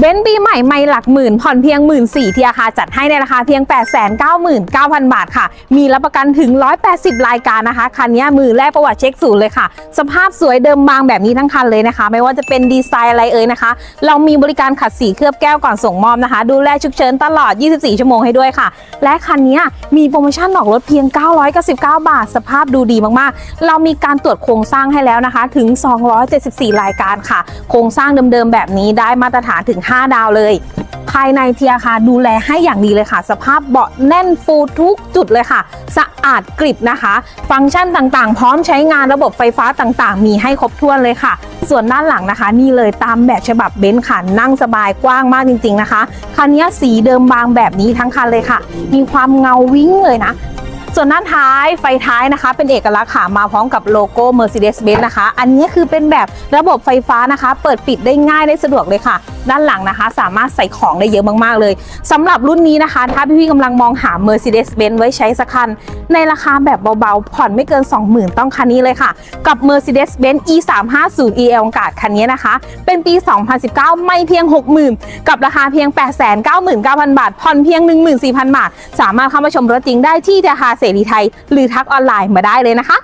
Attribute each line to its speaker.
Speaker 1: เบนซ์ปีใหม่ไม่หลักหมื่น ผ่อนเพียงหมื่นสี่ที่อาคาจัดให้ในราคาเพียง 8 9 9 9 0 0 บาทค่ะ มีรับประกันถึง 180 รายการนะคะ คันนี้มือแรกประวัติเช็คศูนย์เลยค่ะ สภาพสวยเดิมบางแบบนี้ทั้งคันเลยนะคะ ไม่ว่าจะเป็นดีไซน์อะไรเอ่ยนะคะ เรามีบริการขัดสีเคลือบแก้วก่อนส่งมอบนะคะ ดูแลฉุกเฉินตลอด 24 ชั่วโมงให้ด้วยค่ะ และคันนี้มีโปรโมชั่นออกรถเพียง 999 บาท สภาพดูดีมากๆ เรามีการตรวจโครงสร้างให้แล้วนะคะ ถึง 274 รายการค่ะ โครงสร้างเดิมๆแบบนี้ได้มาตรฐานถึง5 ดาวเลย ภายในเทียร์ค่ะ ดูแลให้อย่างดีเลยค่ะ สภาพเบาะแน่นฟูทุกจุดเลยค่ะ สะอาดกริบนะคะ ฟังก์ชันต่างๆ พร้อมใช้งานระบบไฟฟ้าต่างๆ มีให้ครบถ้วนเลยค่ะ ส่วนด้านหลังนะคะ นี่เลยตามแบบฉบับเบนซ์ค่ะ นั่งสบายกว้างมากจริง ๆ นะคะ คันนี้สีเดิมบางแบบนี้ทั้งคันเลยค่ะ มีความเงาวิ่งเลยนะส่วนด้านท้ายไฟท้ายนะคะ เป็นเอกลักษณ์ค่ะมาพร้อมกับโลโก้ Mercedes-Benz นะคะ อันนี้คือเป็นแบบระบบไฟฟ้านะคะ เปิดปิดได้ง่ายได้สะดวกเลยค่ะ ด้านหลังนะคะ สามารถใส่ของได้เยอะมากๆเลยสำหรับรุ่นนี้นะคะ ถ้าพี่ๆกำลังมองหา Mercedes-Benz ไว้ใช้สักคัน ในราคาแบบเบาๆ ผ่อนไม่เกิน 20,000 ต้องคันนี้เลยค่ะ กับ Mercedes-Benz E350 EL กาดคันนี้นะคะ เป็นปี 2019 ไม่เพียง 60,000 กับราคาเพียง 899,000 บาท ผ่อนเพียง 14,000 บาท สามารถเข้ามาชมรถจริงได้ที่เจาคาเสรีไทย หรือทักออนไลน์มาได้เลยนะคะ